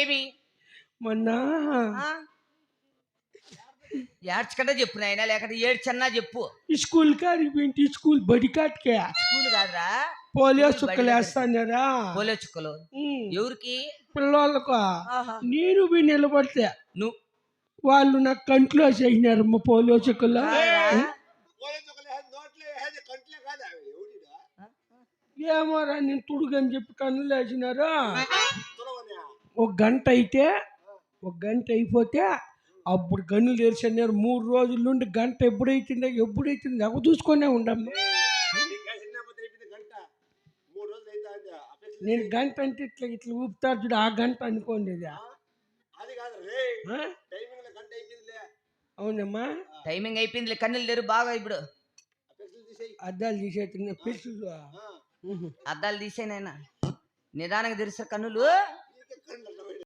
ఏమి? మొన్న? ఏడ్చకుండా చెప్పు నాయన లేకపోతే ఏడ్చన్నా చెప్పు. స్కూల్ కాడికి పోయింటి స్కూల్ బడి కాటికే స్కూల్ కాదురా. పోలియో చుక్కలు వేస్తానారా పోలే చుక్కలు. ఎవరికి? పిల్లలకు. నేను పోయి నిలబడితే నువ్వు వాళ్ళు నాకు కంట్లో చేసినారమ్మ పోలియో చుక్కలు. ఏమోరా నేను తుడుగని చెప్పి కన్నులు వేసినారా? ఒక గంట అయితే ఒక గంట అయిపోతే అప్పుడు గన్నులు తెరిచినారు మూడు రోజుల నుండి గంట ఎప్పుడైతుందో ఎప్పుడైతుందో ఎవ చూసుకొనే ఉండమ్మా. నేను గంట అంటే ఇట్లా ఇట్లా ఊపుతారు చూడు ఆ గంట అనుకోండి? అవునమ్మా. టైమింగ్ అయిపోయింది కన్నులు లేరు బాగా ఇప్పుడు. అద్దాలు తీసేస్తున్నా పిలుచు అద్దాలు తీసేనాయన నిదానంగా తెరిసే కన్నులు.